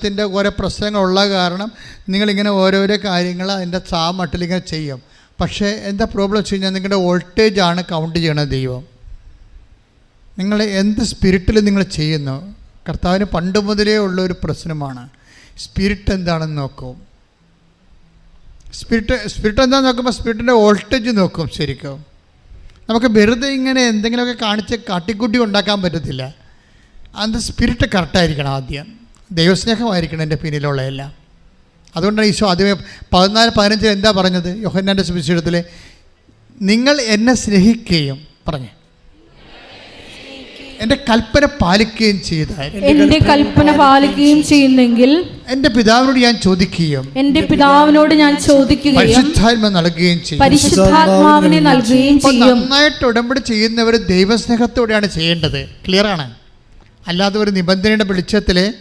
ജീവിതത്തിന്റെ ഓരോ പ്രശ്നങ്ങളുള്ള കാരണം നിങ്ങളിങ്ങനെ ഓരോരോ കാര്യങ്ങൾ അതിന്റെ സാമട്ടിലിങ്ങനെ ചെയ്യും. പക്ഷേ എന്താ പ്രോബ്ലം വെച്ച് കഴിഞ്ഞാൽ നിങ്ങളുടെ വോൾട്ടേജാണ് കൗണ്ട് ചെയ്യണത് ദൈവം. നിങ്ങൾ എന്ത് സ്പിരിറ്റിൽ നിങ്ങൾ ചെയ്യുന്നു? കർത്താവിന് പണ്ട് മുതലേ ഉള്ള ഒരു പ്രശ്നമാണ്. സ്പിരിറ്റ് എന്താണെന്ന് നോക്കും. സ്പിരിറ്റ് സ്പിരിറ്റ് എന്താണെന്ന് നോക്കുമ്പോൾ സ്പിരിറ്റിന്റെ വോൾട്ടേജ് നോക്കും ശരിക്കും. നമുക്ക് വെറുതെ ഇങ്ങനെ എന്തെങ്കിലുമൊക്കെ കാണിച്ച് കാട്ടിക്കുട്ടി ഉണ്ടാക്കാൻ പറ്റത്തില്ല. അത് സ്പിരിറ്റ് കറക്റ്റായിരിക്കണം ആദ്യം. ദൈവസ്നേഹമായിരിക്കണം എന്റെ പിന്നിലുള്ള എല്ലാം അതുകൊണ്ടാണ് ഈശോ ആദ്യമേ പതിനാല് പതിനഞ്ചിൽ എന്താ പറഞ്ഞത്? യോഹന്നാന്റെ സുവിശേഷത്തിൽ നിങ്ങൾ എന്നെ സ്നേഹിക്കുകയും പറഞ്ഞു. എന്റെ കൽപ്പന പാലിക്കുകയും ചെയ്താൽ. എന്റെ കൽപ്പന പാലിക്കുകയും ചെയ്യുന്നെങ്കിൽ എന്റെ പിതാവിനോട് ഞാൻ ചോദിക്കുകയും എന്റെ പിതാവിനോട് ഞാൻ ചോദിക്കുകയും പരിശുദ്ധാത്മ നൽകുകയും ചെയ്യും. പരിശുദ്ധാത്മാവിനെ നൽകുകയും ചെയ്യും. നന്നായിട്ട് ഉടമ്പടി ചെയ്യുന്നവർ ദൈവസ്നേഹത്തോടെയാണ് ചെയ്യേണ്ടത്. ക്ലിയർ ആണ്? അല്ലാതെ ഒരു നിബന്ധനയുടെ വെളിച്ചത്തിൽ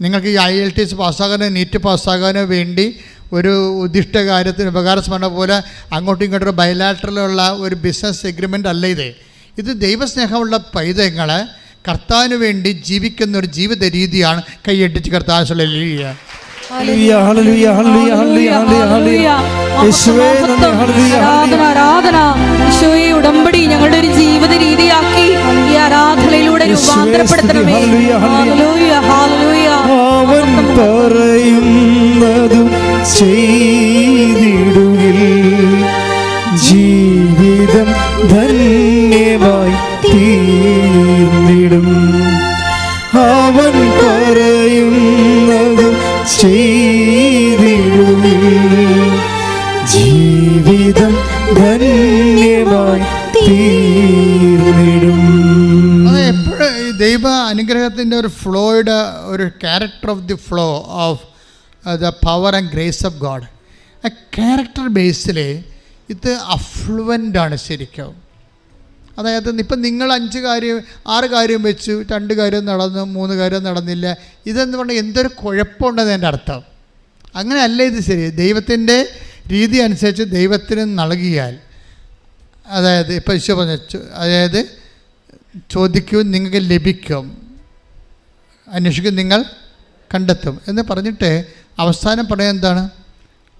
നിങ്ങൾക്ക് ഈ ഐ എൽ ടി എസ് പാസ്സാകാനോ നീറ്റ് പാസ്സാകാനോ വേണ്ടി ഒരു ഉദ്ദിഷ്ട കാര്യത്തിന് ഉപകാരസ്മരണ പോലെ അങ്ങോട്ടും ഇങ്ങോട്ടും ഒരു ബയലാറ്ററിലുള്ള ഒരു ബിസിനസ് എഗ്രിമെന്റ് അല്ല ഇത്. ഇത് ദൈവസ്നേഹമുള്ള പൈതങ്ങൾ കർത്താവിന് വേണ്ടി ജീവിക്കുന്ന ഒരു ജീവിത രീതിയാണ് കൈയടിച്ച് കർത്താവ് ഹല്ലേലൂയ, ഹല്ലേലൂയ, ഹല്ലേലൂയ, ഹല്ലേലൂയ, ഹല്ലേലൂയ. യേശുവേ, നന്ദി, ആരാധന ആരാധന. ഉടമ്പടി ഞങ്ങളുടെ ഒരു ജീവിത രീതിയാക്കി ഈ ആരാധനയിലൂടെ രൂപാന്തരപ്പെടുത്തണമേ. അനുഗ്രഹത്തിന്റെ ഒരു ഫ്ലോയുടെ ഒരു character of the flow of the power and grace of God ആ ക്യാരക്ടർ ബേസിൽ ഇത് അഫ്ലുവന്റ് ആണ് ശരിക്കും. അതായത് ഇപ്പം നിങ്ങൾ അഞ്ച് കാര്യം ആറ് കാര്യം വെച്ചു രണ്ട് കാര്യം നടന്നു മൂന്ന് കാര്യം നടന്നില്ല. ഇതെന്ന് പറഞ്ഞാൽ എന്തൊരു കുഴപ്പമുണ്ടെന്ന് എന്റെ അർത്ഥം. അങ്ങനെയല്ല ഇത് ശരി. ദൈവത്തിന്റെ രീതി അനുസരിച്ച് ദൈവത്തിന് നൽകിയാൽ അതായത് ഇപ്പം ഈശോ പറഞ്ഞു അതായത് ചോദിക്കും നിങ്ങൾക്ക് ലഭിക്കും. അന്വേഷിക്കും നിങ്ങൾ കണ്ടെത്തും. എന്ന് പറഞ്ഞിട്ട് അവസാനം പറയുന്നത് എന്താണ്?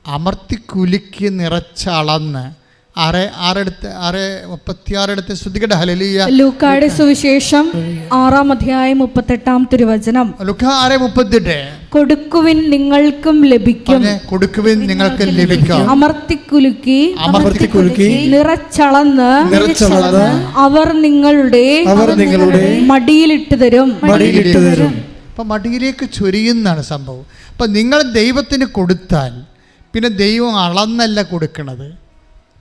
അമർത്തി കുലുക്കി നിറച്ചളന്ന് ആറ് ആറെടുത്ത് ആറ് മുപ്പത്തിയാറെടുത്ത് ശ്രുതികട. ഹലലിയ ലൂക്കായുടെ സുവിശേഷം ആറാം അധ്യായം മുപ്പത്തെട്ടാം തിരുവചനം. ലുക്ക ആറ് മുപ്പത്തെട്ട് കൊടുക്കുവിൻ നിങ്ങൾക്കും ലഭിക്കും. പറഞ്ഞേ കൊടുക്കുവിൻ നിങ്ങൾക്ക് ലഭിക്കും. അമർത്തിക്കുലുക്കി അമർത്തിക്കുലുക്കി നിറച്ചളന്ന് നിറച്ചളന്ന് അവർ നിങ്ങളുടെ അവർ നിങ്ങളുടെ മടിയിലിട്ട് തരും. മടിയിലിട്ട് തരും. അപ്പം മടിയിലേക്ക് ചൊരിയുന്നതാണ് സംഭവം. അപ്പം നിങ്ങൾ ദൈവത്തിന് കൊടുത്താൽ പിന്നെ ദൈവം അളന്നല്ല കൊടുക്കണത്.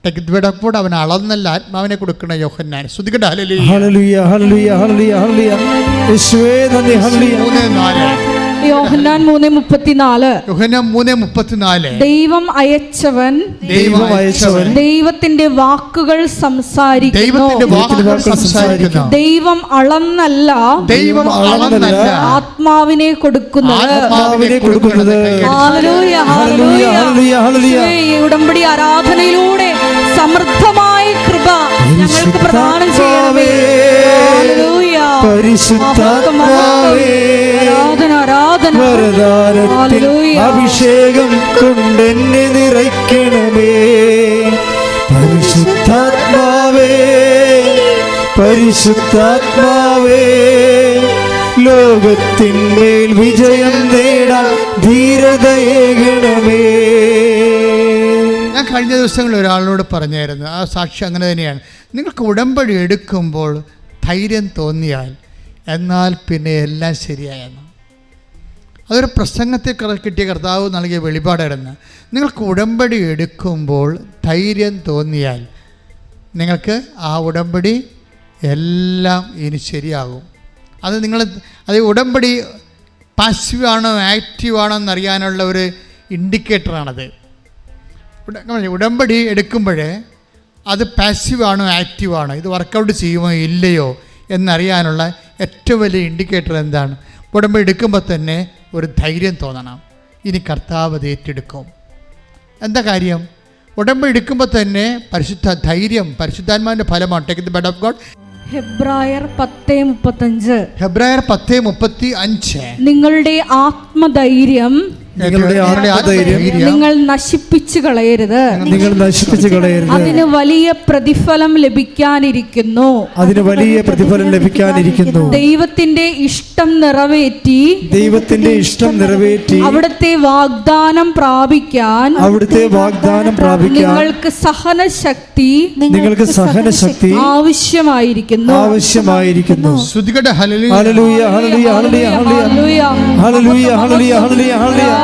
ടെക്വിടപ്പോട് അവൻ അളന്നല്ല ആത്മാവിനെ കൊടുക്കണ യോഹന്നാൻ. ശ്രുതികട ഹലലി ഹല്ലേലൂയ ഹല്ലേലൂയ ഹല്ലേലൂയ ഹല്ലേലൂയ. യേശുവേ നന്ദി മൂന്ന് നാല്. യോഹന്നാൻ മൂന്ന് മുപ്പത്തിനാല്. യോഹന്ന മൂന്ന് മുപ്പത്തിനാല്. ദൈവം അയച്ചവൻ ദൈവം അയച്ചവൻ ദൈവത്തിന്റെ വാക്കുകൾ സംസാരിക്കുന്നു. ദൈവത്തിന്റെ വാക്കുകൾ വാക്കുകൾ സംസാരിക്കുന്നു. ദൈവം അളന്നല്ല ദൈവം അളന്നല്ല. ആത്മാവിനെ കൊടുക്കുന്നത്. ആത്മാവിനെ കൊടുക്കുന്നത്. ഉടമ്പടി ആരാധനയിലൂടെ സമൃദ്ധമായ കൃപ ഞങ്ങൾക്ക് പ്രദാനം ചെയ്യണമേ. ഹല്ലേലൂയ. പരിശുദ്ധാത്മാവേ. വരദാനത്തിൽ കൊണ്ട് അഭിഷേകം കൊണ്ടെന്നെ നിറയ്ക്കണമേ. പരിശുദ്ധാത്മാവേ പരിശുദ്ധാത്മാവേ ലോകത്തിന്മേൽ വിജയം നേടാൻ ധീരതയേകണമേ. ഞാൻ കഴിഞ്ഞ ദിവസങ്ങളിൽ ഒരാളോട് പറഞ്ഞായിരുന്നു ആ സാക്ഷി അങ്ങനെ തന്നെയാണ്. നിങ്ങൾക്ക് ഉടമ്പടി എടുക്കുമ്പോൾ ധൈര്യം തോന്നിയാൽ എന്നാൽ പിന്നെ എല്ലാം ശരിയായെന്ന്. അതൊരു പ്രസംഗത്തിൽ കറ- കിട്ടിയ കർത്താവ് നൽകിയ വെളിപാടായിരുന്നു. നിങ്ങൾക്ക് ഉടമ്പടി എടുക്കുമ്പോൾ ധൈര്യം തോന്നിയാൽ നിങ്ങൾക്ക് ആ ഉടമ്പടി എല്ലാം ഇനി ശരിയാകും. അത് നിങ്ങൾ അത് ഉടമ്പടി പാസീവാണോ ആക്റ്റീവാണോ എന്നറിയാനുള്ള ഒരു ഇൻഡിക്കേറ്ററാണത്. ഉട- ഉടമ്പടി എടുക്കുമ്പോൾ അത് പാസീവാണോ ആക്റ്റീവാണോ ഇത് വർക്കൗട്ട് ചെയ്യുമോ ഇല്ലയോ എന്നറിയാനുള്ള ഏറ്റവും വലിയ ഇൻഡിക്കേറ്റർ എന്താണ്? ഉടമ്പടി എടുക്കുമ്പോൾ തന്നെ ഒരു ധൈര്യം തോന്നണം. ഇനി കർത്താവ് അത് ഏറ്റെടുക്കും. എന്താ കാര്യം? ഉടമ്പ എടുക്കുമ്പോൾ തന്നെ പരിശുദ്ധ ധൈര്യം പരിശുദ്ധാത്മാവിന്റെ ഫലമാണ്. Take the bed of God ഹെബ്രായർ പത്തേ മുപ്പത്തഞ്ച്. ഹെബ്രായർ പത്തേ മുപ്പത്തി അഞ്ച്. നിങ്ങളുടെ ആത്മധൈര്യം നിങ്ങളുടെ നിങ്ങൾ നശിപ്പിച്ചു കളയരുത്. നിങ്ങൾ നശിപ്പിച്ചു കളയരുത്. അതിന് വലിയ പ്രതിഫലം ലഭിക്കാനിരിക്കുന്നു. അതിന് വലിയ പ്രതിഫലം ലഭിക്കാനിരിക്കുന്നു. ദൈവത്തിന്റെ ഇഷ്ടം നിറവേറ്റി ദൈവത്തിന്റെ ഇഷ്ടം നിറവേറ്റി അവിടുത്തെ വാഗ്ദാനം പ്രാപിക്കാൻ അവിടുത്തെ വാഗ്ദാനം പ്രാപിക്കാൻ നിങ്ങൾക്ക് സഹനശക്തി നിങ്ങൾക്ക് സഹനശക്തി ആവശ്യമായിരിക്കുന്നു. ആവശ്യമായിരിക്കുന്നു. ഹല്ലേലൂയ hallelujah hallelujah hallelujah. Hallelujah. Hallelujah hallelujah hallelujah.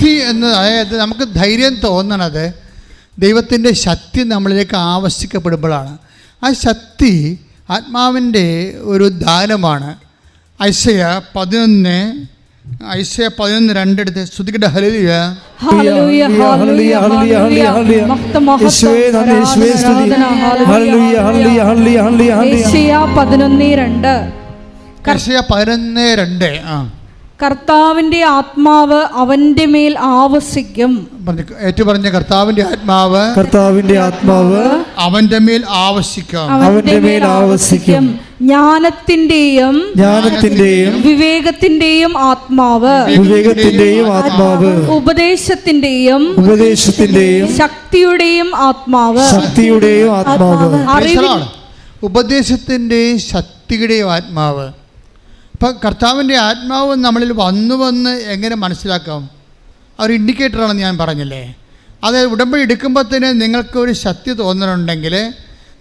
ശക്തി എന്ന് അതായത് നമുക്ക് ധൈര്യം തോന്നണത് ദൈവത്തിന്റെ ശക്തി നമ്മളിലേക്ക് ആവശ്യിക്കപ്പെടുമ്പോഴാണ് ആ ശക്തി ആത്മാവിന്റെ ഒരു ദാനമാണ് ഐസയ പതിനൊന്ന് ഐസയ പതിനൊന്ന് രണ്ടെടുത്ത് ശ്രുതികട ഹലിയ ഹല്ലേലൂയ, ഹല്ലേലൂയ, ഹല്ലേലൂയ, ഹല്ലേലൂയ, ഹല്ലേലൂയ. മഹത്വം, മഹത്വം. യേശുവേ നന്ദി, യേശുവേ സ്തുതി. ഹല്ലേലൂയ, ഹല്ലേലൂയ, ഹല്ലേലൂയ, ഹല്ലേലൂയ, ഹല്ലേലൂയ. യേശയ്യ പതിനൊന്ന് രണ്ട് ഐസയ പതിനൊന്ന് രണ്ട് ആ കർത്താവിന്റെ ആത്മാവ് അവന്റെ മേൽ ആവസിക്കും. പറഞ്ഞു ഏറ്റു പറഞ്ഞ കർത്താവിന്റെ ആത്മാവ് കർത്താവിന്റെ ആത്മാവ് അവന്റെ മേൽ ആവശ്യം അവന്റെ മേൽ ആവസിക്കും. ജ്ഞാനത്തിന്റെയും ജ്ഞാനത്തിന്റെയും വിവേകത്തിന്റെയും ആത്മാവ്. വിവേകത്തിന്റെയും ആത്മാവ്. ഉപദേശത്തിന്റെയും ഉപദേശത്തിന്റെയും ശക്തിയുടെയും ആത്മാവ്. ശക്തിയുടെയും ആത്മാവ്. ഉപദേശത്തിന്റെയും. ശക്തിയുടെയും ആത്മാവ്. ഇപ്പം കർത്താവിന്റെ ആത്മാവ് നമ്മളിൽ വന്നു വന്ന് എങ്ങനെ മനസ്സിലാക്കാം? അവർ ഇൻഡിക്കേറ്ററാണെന്ന് ഞാൻ പറഞ്ഞില്ലേ? അത് ഉടമ്പടി നിങ്ങൾക്ക് ഒരു ശക്തി തോന്നുന്നുണ്ടെങ്കിൽ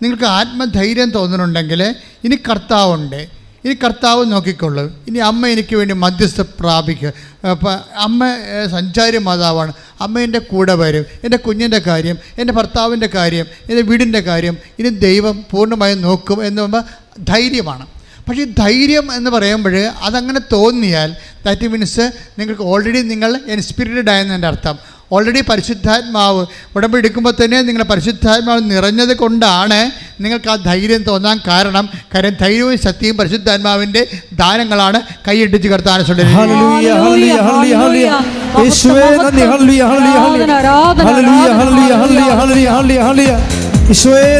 നിങ്ങൾക്ക് ആത്മധൈര്യം തോന്നുന്നുണ്ടെങ്കിൽ ഇനി കർത്താവുണ്ട്. ഇനി കർത്താവ് നോക്കിക്കൊള്ളു. ഇനി അമ്മ എനിക്ക് വേണ്ടി മധ്യസ്ഥ പ്രാപിക്കുക. അപ്പം അമ്മ സഞ്ചാരി മാതാവാണ്. അമ്മ എന്റെ കൂടെ വരും. എന്റെ കുഞ്ഞിന്റെ കാര്യം എന്റെ ഭർത്താവിന്റെ കാര്യം എന്റെ വീടിന്റെ കാര്യം ഇനി ദൈവം പൂർണമായും നോക്കും എന്ന് പറയുമ്പോൾ ധൈര്യമാണ്. പക്ഷേ ധൈര്യം എന്ന് പറയുമ്പോൾ അതങ്ങനെ തോന്നിയാൽ ദാറ്റ് മീൻസ് നിങ്ങൾക്ക് ഓൾറെഡി നിങ്ങൾ ഇൻസ്പിരിറ്റഡ് ആയെന്ന് എന്റെ അർത്ഥം. ഓൾറെഡി പരിശുദ്ധാത്മാവ് ഉടമ്പ് എടുക്കുമ്പോൾ തന്നെ നിങ്ങൾ പരിശുദ്ധാത്മാവ് നിറഞ്ഞത് കൊണ്ടാണ് നിങ്ങൾക്ക് ആ ധൈര്യം തോന്നാൻ കാരണം. കാര്യം ധൈര്യവും ശക്തിയും പരിശുദ്ധാത്മാവിന്റെ ദാനങ്ങളാണ് കൈയിട്ടിച്ച് കർത്താൻ. യേശുവേ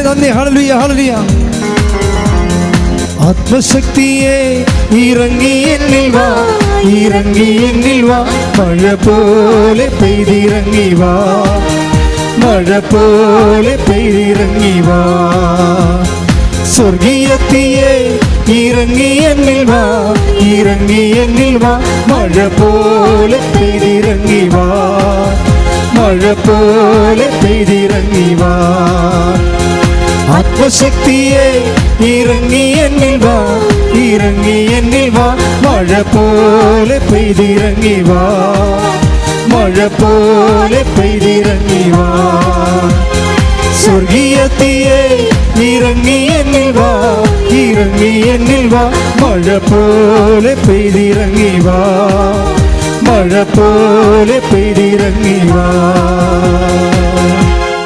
നന്ദി ഹല്ലേലൂയ. ആരാധന, ഹല്ലേലൂയ, ആരാധന, ഹല്ലേലൂയ, ഹല്ലേലൂയ, ആരാധന. ഹല്ലേലൂയ, ഹല്ലേലൂയ, ഹല്ലേലൂയ. യേശുവേ നന്ദി ഹല്ലേലൂയ, ഹല്ലേലൂയ. ആത്മശക്തിയെ ഇറങ്ങി എന്നിൽ വാ ഇറങ്ങി എന്നിൽ വാ മഴ പോലെ പെയ്തിറങ്ങി വാ മഴ പോലെ പെയ്തിറങ്ങി വാ സ്വർഗീയത്തിയെ ஆத்மசக்தியே இறங்கி என்னில் வா இறங்கி என்னில் வா. மழை போல பெய்திறங்கி வா. மழை போல பெய்திறங்கி வா. சொர்க்கியத்தியே இறங்கி என்னில் வா இறங்கி என்னில் வா. மழை போல பெய்திறங்கி வா. மழை போல பெய்திறங்கி வா.